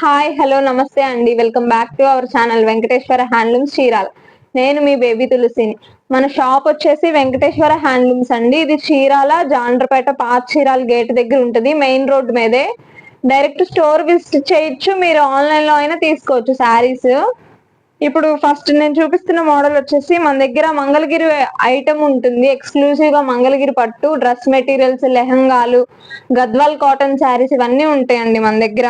Hi hello నమస్తే అండి. Welcome back to our channel Venkateswara handlooms Chirala నేను మీ బేబీ తులసిని. మన షాప్ వచ్చేసి వెంకటేశ్వర హ్యాండ్లూమ్స్ అండి. ఇది చీరాల జాండ్రపేట పాత చీరాల గేట్ దగ్గర ఉంటుంది. మెయిన్ రోడ్ మీదే. డైరెక్ట్ స్టోర్ విజిట్ చేయొచ్చు. మీరు ఆన్లైన్లో అయినా తీసుకోవచ్చు శారీస్. ఇప్పుడు ఫస్ట్ నేను చూపిస్తున్న మోడల్ వచ్చేసి మన దగ్గర మంగళగిరి ఐటమ్ ఉంటుంది. ఎక్స్క్లూసివ్గా మంగళగిరి పట్టు డ్రెస్ మెటీరియల్స్ లెహంగాలు గద్వాల్ కాటన్ శారీస్ ఇవన్నీ ఉంటాయండి మన దగ్గర.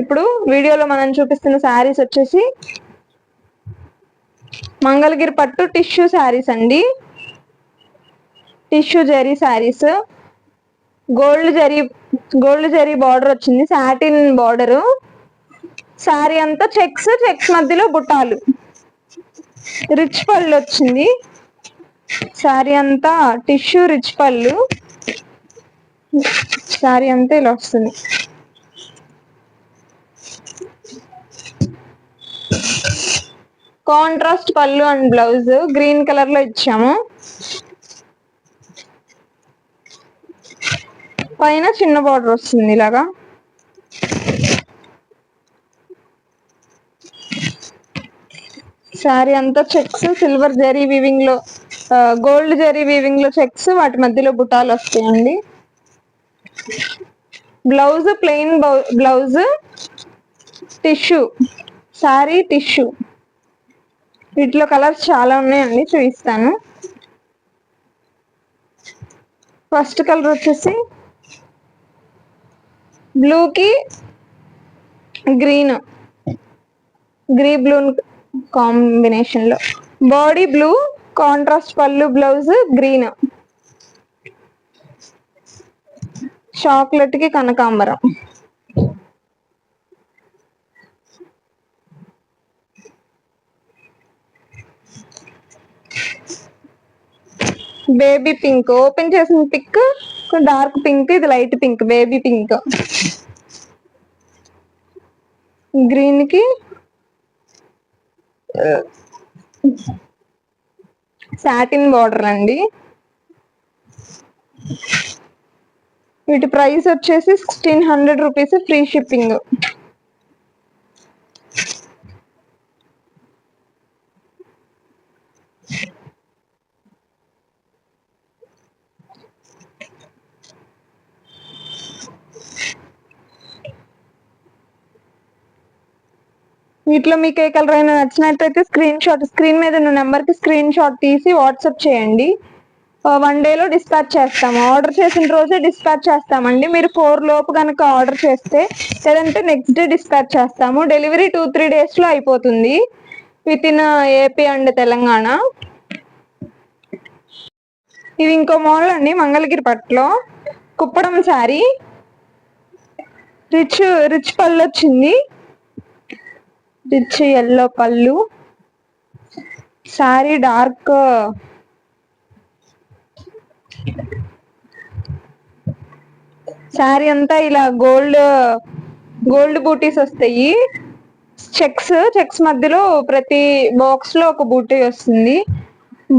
ఇప్పుడు వీడియోలో మనం చూపిస్తున్న శారీస్ వచ్చేసి మంగళగిరి పట్టు టిష్యూ శారీస్ అండి. Tissue zari saris gold zari gold zari border వచ్చింది. సాటిన్ బార్డరు శారీ అంతా చెక్స్ చెక్స్ మధ్యలో బుట్టాలు రిచ్ పళ్ళు వచ్చింది. శారీ అంతా టిష్యూ రిచ్ పళ్ళు. శారీ అంతా ఇలా వస్తుంది. కాంట్రాస్ట్ పళ్ళు అండ్ బ్లౌజ్. గ్రీన్ కలర్లో ఇచ్చాము. పైన చిన్న బార్డర్ వస్తుంది ఇలాగా. శారీ అంతా చెక్స్ సిల్వర్ జరీ వీవింగ్లో గోల్డ్ జరీ వీవింగ్లో చెక్స్ వాటి మధ్యలో బుటాలు వస్తాయండి. Blouse plain blouse tissue sari tissue. వీటిలో కలర్స్ చాలా ఉన్నాయండి చూపిస్తాను. ఫస్ట్ కలర్ వచ్చేసి బ్లూకి గ్రీన్ గ్రీ బ్లూ కాంబినేషన్లో. బాడీ బ్లూ కాంట్రాస్ట్ పళ్ళు బ్లౌజ్ గ్రీన్. చాక్లెట్కి కనకాంబరం. Baby pink. ఓపెన్ చేసిన పిక్ డార్క్ పింక్ ఇది లైట్ పింక్. Baby pink. గ్రీన్కి సాటిన్ బార్డర్ అండి. వీటి ప్రైస్ వచ్చేసి sixteen hundred rupees free shipping వీటిలో మీకు ఏ కలర్ అయినా నచ్చినట్లయితే స్క్రీన్ షాట్ స్క్రీన్ మీద ఉన్న నెంబర్కి స్క్రీన్ షాట్ తీసి వాట్సాప్ చేయండి. వన్ డేలో డిస్పాచ్ చేస్తాము. ఆర్డర్ చేసిన రోజే డిస్పాచ్ చేస్తామండి. మీరు ఫోర్ లోపు కనుక ఆర్డర్ చేస్తే లేదంటే నెక్స్ట్ డే డిస్పాచ్ చేస్తాము. డెలివరీ టూ త్రీ డేస్లో అయిపోతుంది. Within AP and Telangana. ఇది ఇంకో మోడల్ అండి మంగళగిరి పట్లో కుప్పడం శారీ. రిచ్ రిచ్ పళ్ళు వచ్చింది. రిచ్ ఎల్లో పళ్ళు శారీ డార్క్ శారీ అంతా ఇలా గోల్డ్ గోల్డ్ బూటీస్ వస్తాయి. చెక్స్ చెక్స్ మధ్యలో ప్రతి బాక్స్లో ఒక బూటీ వస్తుంది.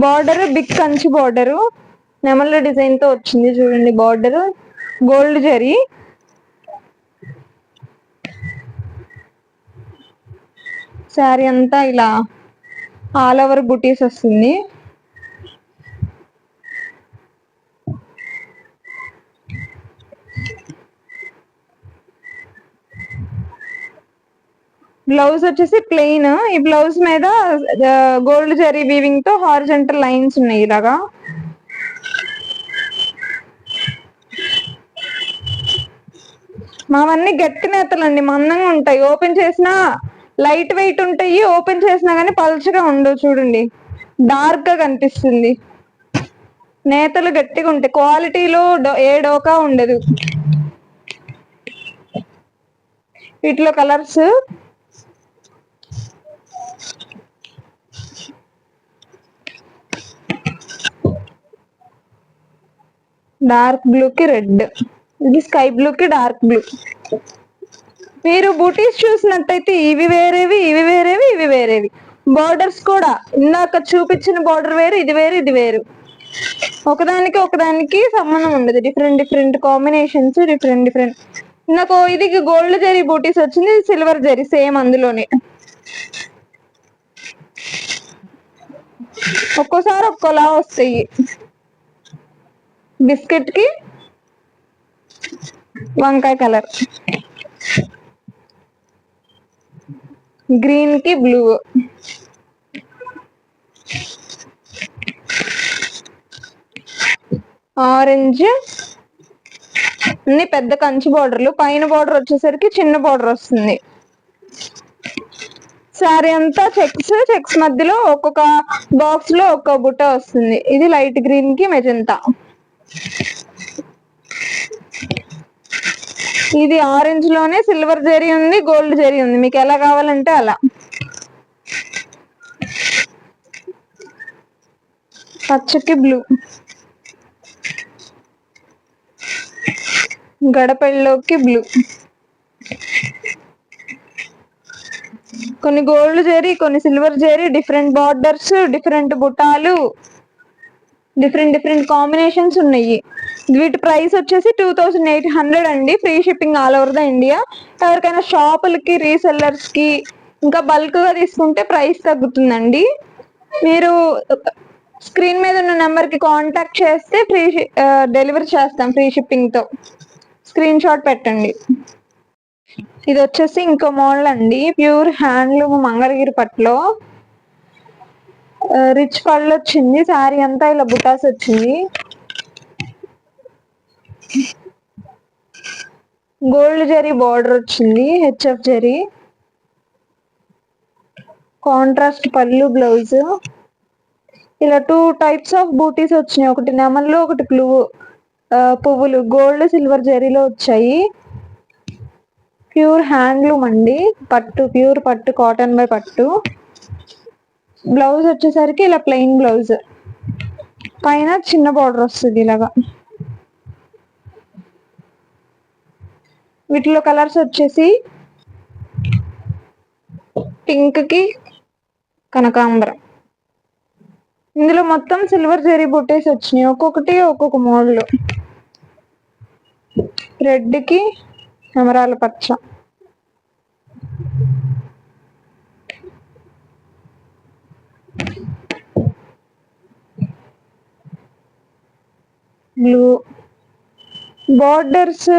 బార్డర్ బిగ్ కంచి బార్డరు నెమల డిజైన్తో వచ్చింది చూడండి బార్డర్. గోల్డ్ జరీ. శారీ అంతా ఇలా ఆల్ ఓవర్ బుటీస్ వస్తుంది. బ్లౌజ్ వచ్చేసి ప్లెయిన్ ఈ బ్లౌజ్ మీద గోల్డ్ జరీ వీవింగ్తో హారిజెంటల్ లైన్స్ ఉన్నాయి ఇలాగా. మావన్నీ గట్టి నేతలండి మందంగా ఉంటాయి. ఓపెన్ చేసినా లైట్ వెయిట్ ఉంటాయి ఓపెన్ చేసినా కానీ పలుచగా ఉండవు చూడండి. డార్క్గా కనిపిస్తుంది. నేతలు గట్టిగా ఉంటాయి. క్వాలిటీలో ఏ డోకా ఉండదు. వీటిలో కలర్స్ డార్క్ బ్లూ కి రెడ్. ఇది స్కై బ్లూ కి డార్క్ బ్లూ. మీరు బూటీస్ చూసినట్టయితే ఇవి వేరేవి ఇవి వేరేవి ఇవి వేరేవి. బార్డర్స్ కూడా ఇందాక చూపించిన బార్డర్ వేరు ఇది వేరు ఇది వేరు. ఒకదానికి ఒకదానికి సంబంధం ఉండదు. Different different combinations different different నాకు ఇది గోల్డ్ జరీ బూటీస్ వచ్చింది సిల్వర్ జరీ సేమ్ అందులోనే. ఒక్కోసారి ఒక్కోలా వస్తాయి. బిస్కెట్కి వంకాయ కలర్ గ్రీన్కి బ్లూ ఆరెంజ్ అన్ని పెద్ద కంచి బార్డర్లు పైన బార్డర్ వచ్చేసరికి చిన్న బార్డర్ వస్తుంది. సారీ అంతా చెక్స్ చెక్స్ మధ్యలో ఒక్కొక్క బాక్స్లో ఒక్కొక్క బుట్ట వస్తుంది. ఇది లైట్ గ్రీన్కి మెజంతా ఇది ఆరెంజ్లోనే సిల్వర్ జరీ ఉంది గోల్డ్ జరీ ఉంది. మీకు ఎలా కావాలంటే అలా. పచ్చకి బ్లూ గడపల్లోకి బ్లూ కొన్ని గోల్డ్ జరీ కొన్ని silver zari different borders different బుటాలు different different combinations ఉన్నాయి. వీటి ప్రైస్ వచ్చేసి టూ థౌజండ్ ఎయిట్ హండ్రెడ్ అండి. Free shipping all over the India. ఎవరికైనా షాపులకి రీసెల్లర్స్కి ఇంకా బల్క్గా తీసుకుంటే ప్రైస్ తగ్గుతుందండి. మీరు స్క్రీన్ మీద ఉన్న నెంబర్కి కాంటాక్ట్ చేస్తే ఫ్రీ డెలివరీ చేస్తాం ఫ్రీ షిప్పింగ్తో స్క్రీన్ షాట్ పెట్టండి. ఇది వచ్చేసి ఇంకో మోడల్ అండి. ప్యూర్ హ్యాండ్లూమ్ మంగళగిరి పట్టులో. రిచ్ పళ్ళు వచ్చింది. శారీ అంతా ఇలా బుటాస్ వచ్చింది. గోల్డ్ జరీ బార్డర్ వచ్చింది హెచ్ఎఫ్ జరీ. కాంట్రాస్ట్ పళ్ళు బ్లౌజ్. ఇలా టూ టైప్స్ ఆఫ్ బూటీస్ వచ్చినాయి. ఒకటి నెమల్లో ఒకటి బ్లూ పువ్వులు. గోల్డ్ సిల్వర్ జరీలో వచ్చాయి. ప్యూర్ హ్యాండ్లూమ్ అండి. పట్టు ప్యూర్ పట్టు కాటన్ బై పట్టు. బ్లౌజ్ వచ్చేసరికి ఇలా ప్లెయిన్ బ్లౌజ్. పైన చిన్న బార్డర్ వస్తుంది ఇలాగా. వీటిలో కలర్స్ వచ్చేసి పింక్కి కనకాంబరం. ఇందులో మొత్తం సిల్వర్ జరీ బుట్టేస్ వచ్చినాయి. ఒక్కొక్కటి ఒక్కొక్క మోడల్. రెడ్కి ఎమరాల పచ్చ. బ్లూ. బార్డర్స్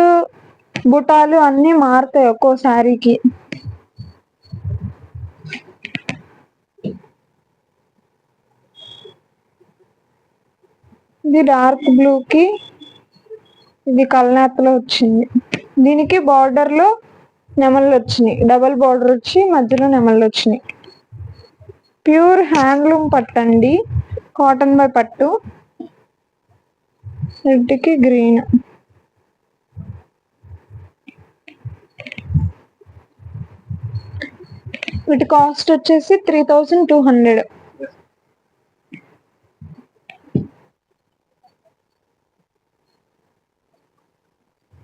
బుటాలు అన్ని మారుతాయి ఒక్కో శారీకి ఇది డార్క్ బ్లూ కి ఇది కల్నేతలో వచ్చింది. దీనికి బార్డర్లో నెమళ్ళు వచ్చినాయి. డబల్ బార్డర్ వచ్చి మధ్యలో నెమళ్ళు వచ్చినాయి. ప్యూర్ హ్యాండ్లూమ్ పట్టండి కాటన్ బై పట్టు. రెడ్కి గ్రీన్. వీటి కాస్ట్ వచ్చేసి త్రీ థౌజండ్ టూ హండ్రెడ్.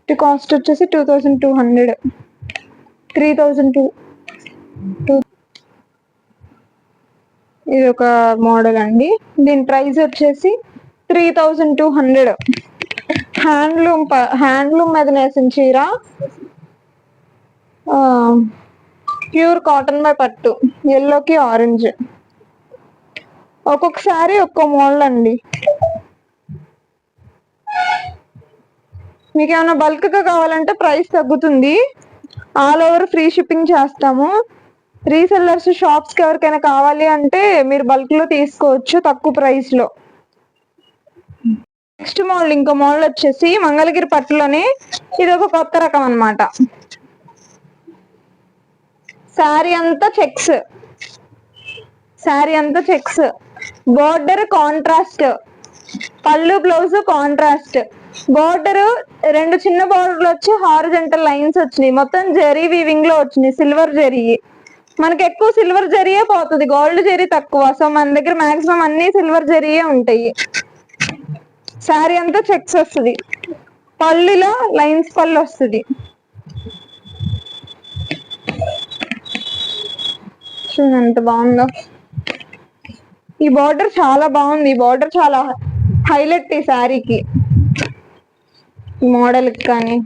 వీటి కాస్ట్ వచ్చేసి two thousand two hundred. Three thousand two. Two. ఇది ఒక మోడల్ అండి. దీని ప్రైస్ వచ్చేసి three thousand two hundred. Handloom handloom మీద నేసిన చీర. ప్యూర్ కాటన్ బై పట్టు. ఎల్లోకి ఆరెంజ్ ఒక్కొక్కసారి ఒక్కో మోడల్ అండి. మీకు ఏమైనా బల్క్గా కావాలంటే ప్రైస్ తగ్గుతుంది. ఆల్ ఓవర్ ఫ్రీ షిప్పింగ్ చేస్తాము. రీసెల్లర్స్ షాప్స్కి ఎవరికైనా కావాలి అంటే మీరు బల్క్లో తీసుకోవచ్చు తక్కువ ప్రైస్లో. నెక్స్ట్ మోడల్ ఇంకో మోడల్ వచ్చేసి మంగళగిరి పట్టులోనే ఇది ఒక కొత్త రకం అనమాట శారీ అంతా చెక్స్. శారీ అంతా చెక్స్. Border contrast. పళ్ళు బ్లౌజ్ కాంట్రాస్ట్. బోర్డర్ రెండు చిన్న బోర్డర్లు వచ్చి హారిజెంటల్ లైన్స్ వచ్చినాయి. మొత్తం జరీ వీవింగ్లో వచ్చినాయి. సిల్వర్ జరీ. మనకి ఎక్కువ సిల్వర్ జెరీయే పోతుంది. గోల్డ్ జరీ తక్కువ. సో మన దగ్గర మాక్సిమం అన్ని సిల్వర్ జెరీయే ఉంటాయి. శారీ అంతా చెక్స్ వస్తుంది. పళ్ళులో లైన్స్ పళ్ళు వస్తుంది. చూడండి ఎంత బాగుందో. ఈ బార్డర్ చాలా బాగుంది. ఈ బార్డర్ చాలా హైలైట్ ఈ శారీకి. మోడల్కి మోడల్ కానీ.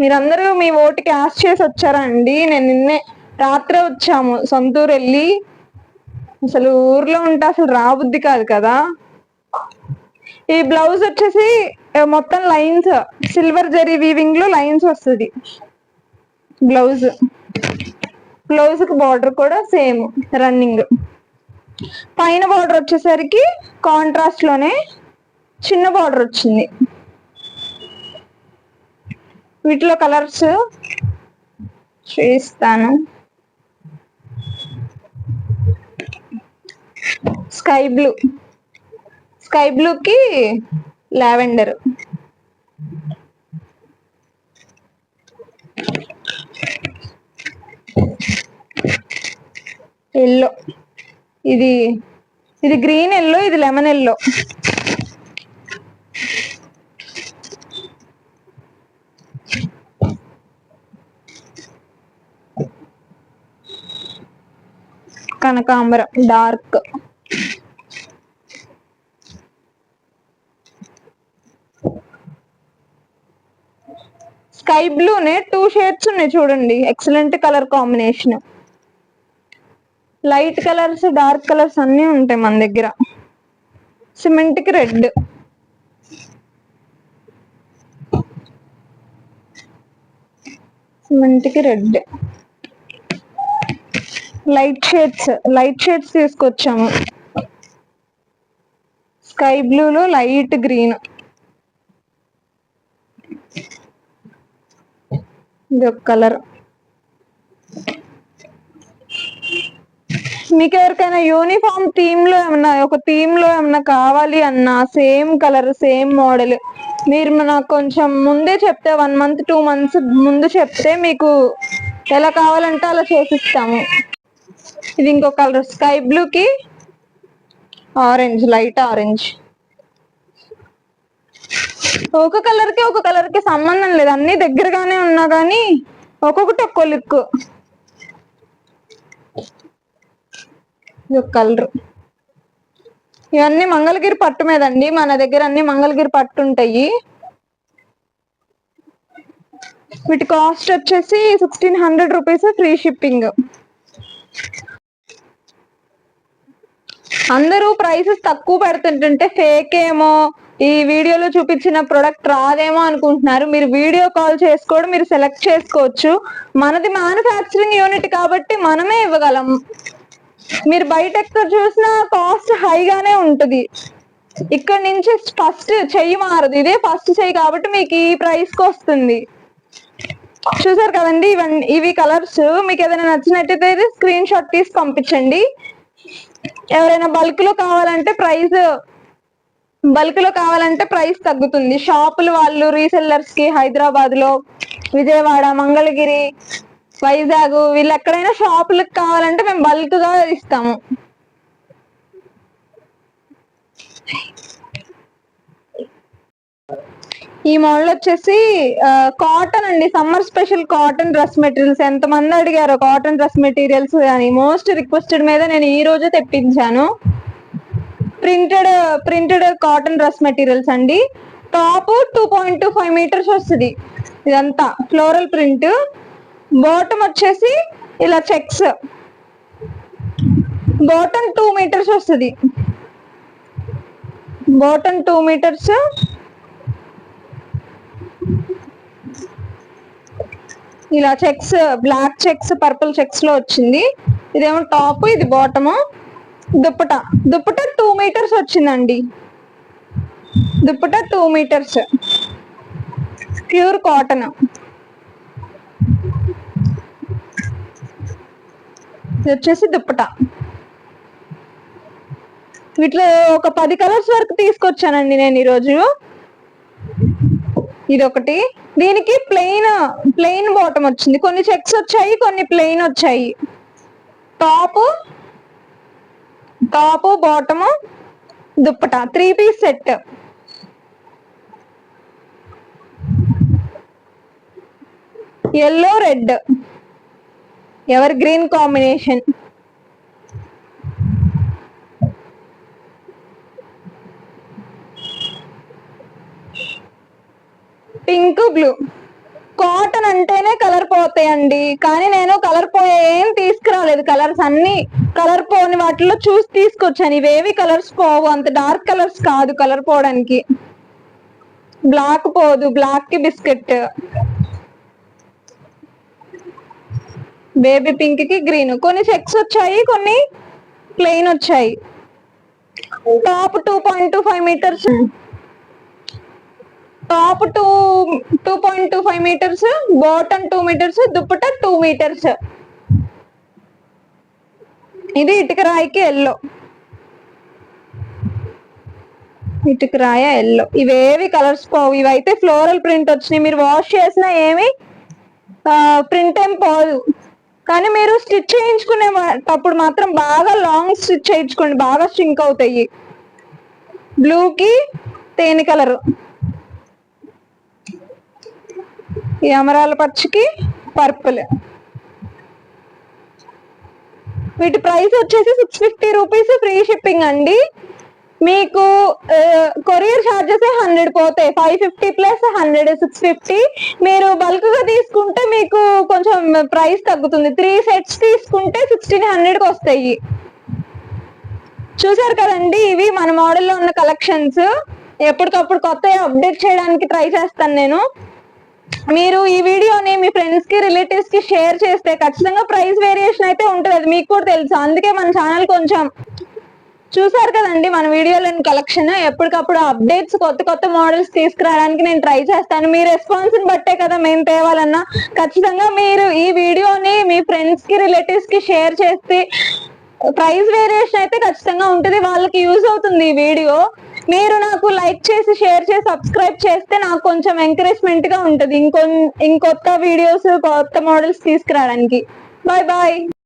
మీరందరూ మీ ఓటు క్యాష్ చేసి వచ్చారండి. నేను నిన్నే రాత్రే వచ్చాము. సొంతూరు వెళ్ళి. అసలు ఊర్లో ఉంటే అసలు రాబుద్ది కాదు కదా. ఈ బ్లౌజ్ వచ్చేసి మొత్తం లైన్స్ సిల్వర్ జరీ వీవింగ్లో లైన్స్ వస్తుంది. బ్లౌజ్ బ్లౌజ్కి బార్డర్ కూడా సేమ్ రన్నింగ్ పైన బార్డర్ వచ్చేసరికి కాంట్రాస్ట్లోనే చిన్న బార్డర్ వచ్చింది. వీటిలో కలర్స్ చూపిస్తాను. Sky blue. స్కై బ్లూకి లావెండర్. ఎల్లో. ఇది ఇది గ్రీన్ ఎల్లో ఇది లెమన్ ఎల్లో. కనకాంబరం డార్క్. స్కై బ్లూనే టూ షేడ్స్ ఉన్నాయి చూడండి. Excellent colour combination light colours dark colours అన్నీ ఉంటాయి మన దగ్గర. సిమెంట్కి red. సిమెంట్కి red. Light shades light shades తీసుకొచ్చాము. స్కై బ్లూలో లైట్ గ్రీన్. ఇది ఒక కలర్. మీకు ఎవరికైనా యూనిఫామ్ థీమ్లో ఏమన్నా ఒక థీమ్లో ఏమన్నా కావాలి అన్నా సేమ్ కలర్ సేమ్ మోడల్ మీరు నాకు కొంచెం ముందే చెప్తే వన్ మంత్ టూ మంత్స్ ముందు చెప్తే మీకు ఎలా కావాలంటే అలా చేసిస్తాము. ఇది ఇంకో కలర్ స్కై బ్లూ కి ఆరెంజ్ లైట్ ఆరెంజ్. ఒక కలర్కి ఒక కలర్కి సంబంధం లేదు. అన్ని దగ్గరగానే ఉన్నా కానీ ఒక్కొక్కటి ఒక్కో లుక్. ఇది ఒక కలర్ ఇవన్నీ మంగళగిరి పట్టు మీదండి. మన దగ్గర అన్ని మంగళగిరి పట్టు ఉంటాయి. వీటి కాస్ట్ వచ్చేసి sixteen hundred rupees free shipping అందరూ ప్రైసెస్ తక్కువ పెడుతుంటుంటే ఫేక్ ఏమో. ఈ వీడియోలో చూపించిన ప్రొడక్ట్ రాదేమో అనుకుంటున్నారు. మీరు వీడియో కాల్ చేసుకోవడం మీరు సెలెక్ట్ చేసుకోవచ్చు. మనది మ్యానుఫ్యాక్చరింగ్ యూనిట్ కాబట్టి మనమే ఇవ్వగలం. మీరు బయట ఎక్కడ చూసినా కాస్ట్ హైగానే ఉంటుంది. ఇక్కడ నుంచి ఫస్ట్ చెయ్యి మారదు. ఇదే ఫస్ట్ చెయ్యి కాబట్టి మీకు ఈ ప్రైస్కి వస్తుంది. చూసారు కదండి ఇవన్నీ ఇవి కలర్స్ మీకు ఏదైనా నచ్చినట్టయితే స్క్రీన్ షాట్ తీసి పంపించండి. ఎవరైనా బల్క్లో కావాలంటే ప్రైస్ బల్క్లో కావాలంటే ప్రైస్ తగ్గుతుంది. షాపులు వాళ్ళు రీసెల్లర్స్కి హైదరాబాద్లో విజయవాడ మంగళగిరి వైజాగ్ వీళ్ళు ఎక్కడైనా షాపులకు కావాలంటే మేము బల్క్గా ఇస్తాము. ఈ మోడల్ వచ్చేసి కాటన్ అండి. Summer special cotton dress materials. ఎంతమంది అడిగారు కాటన్ డ్రెస్ మెటీరియల్స్ అని. మోస్ట్ రిక్వెస్టెడ్ మీద నేను ఈ రోజే తెప్పించాను. Printed printed cotton dress materials అండి. Top two point two five metres వస్తుంది. ఇదంతా. Floral print. బాటమ్ వచ్చేసి ఇలా చెక్స్. బాటమ్ టూ మీటర్స్ వస్తుంది. Bottom two metres. ఇలా చెక్స్ బ్లాక్ చెక్స్ పర్పుల్ చెక్స్లో వచ్చింది. ఇదేమో టాప్ ఇది bottom. Dupatta. Dupatta two metres వచ్చిందండి. Dupatta two metres. Pure cotton. ఇది వచ్చేసి దుప్పట. వీటిలో ఒక పది కలర్స్ వరకు తీసుకొచ్చానండి నేను ఈరోజు. ఇది ఒకటి దీనికి ప్లెయిన్ ప్లెయిన్ బాటమ్ వచ్చింది. కొన్ని చెక్స్ వచ్చాయి కొన్ని ప్లెయిన్ వచ్చాయి. Top top bottom dupatta. Three piece set yellow red evergreen combination? Pink blue. Cotton అంటేనే కలర్ పోతాయండి. కానీ నేను కలర్ పోయే ఏం తీసుకురాలేదు. కలర్స్ అన్ని కలర్ పోని వాటిలో చూసి తీసుకొచ్చాను. ఇవేవి కలర్స్ పోవు. అంత డార్క్ కలర్స్ కాదు కలర్ పోవడానికి. బ్లాక్ పోదు. బ్లాక్కి బిస్కెట్. బేబీ పింక్కి గ్రీన్. కొన్ని చెక్స్ వచ్చాయి కొన్ని ప్లెయిన్ వచ్చాయి. Top two point two five metres. Top two two point two five metres bottom two metres dupatta two metres. ఇది ఇటుక రాయికి ఎల్లో. ఇటుక రాయ ఎల్లో. ఇవేవి కలర్స్ పోవు. ఇవైతే ఫ్లోరల్ ప్రింట్ వచ్చినాయి. మీరు వాష్ చేసినా ఏమి ప్రింట్ ఏం పోదు. కానీ మీరు స్టిచ్ చేయించుకునేటప్పుడు మాత్రం బాగా లాంగ్ స్టిచ్ చేయించుకోండి. బాగా స్ట్రింక్ అవుతాయి. బ్లూకి తేనె కలర్ ఈ అమరాల పచ్చికి పర్పుల్ వీటి ప్రైస్ వచ్చేసి six fifty rupees free shipping అండి. మీకు కొరియర్ ఛార్జెస్ హండ్రెడ్ పోతాయి. Five fifty plus hundred six fifty మీరు బల్క్గా తీసుకుంటే మీకు కొంచెం ప్రైస్ తగ్గుతుంది. త్రీ సెట్స్ తీసుకుంటే సిక్స్టీన్ హండ్రెడ్కి వస్తాయి. చూసారు కదండి ఇవి మన మోడల్లో ఉన్న కలెక్షన్స్ ఎప్పటికప్పుడు కొత్త అప్డేట్ చేయడానికి ట్రై చేస్తాను నేను. మీరు ఈ వీడియోని మీ ఫ్రెండ్స్కి రిలేటివ్స్కి షేర్ చేస్తే ఖచ్చితంగా ప్రైస్ వేరియేషన్ అయితే ఉంటుంది. అది మీకు కూడా తెలుసు. అందుకే మన ఛానల్ కొంచెం చూసారు కదండి మన వీడియోలోని కలెక్షన్ ఎప్పటికప్పుడు అప్డేట్స్ కొత్త కొత్త మోడల్స్ తీసుకురావడానికి నేను ట్రై చేస్తాను. మీ రెస్పాన్స్ని బట్టే కదా మేము తేవాలన్నా. ఖచ్చితంగా మీరు ఈ వీడియోని మీ ఫ్రెండ్స్కి రిలేటివ్స్కి షేర్ చేస్తే ప్రైస్ వేరియేషన్ అయితే ఖచ్చితంగా ఉంటుంది. వాళ్ళకి యూజ్ అవుతుంది ఈ వీడియో. మీరు నాకు లైక్ చేసి షేర్ చేసి సబ్స్క్రైబ్ చేస్తే నాకు కొంచెం ఎంకరేజ్మెంట్గా ఉంటుంది. ఇంకొన్ ఇంకొత్త వీడియోస్ కొత్త మోడల్స్ తీసుకురావడానికి. Bye bye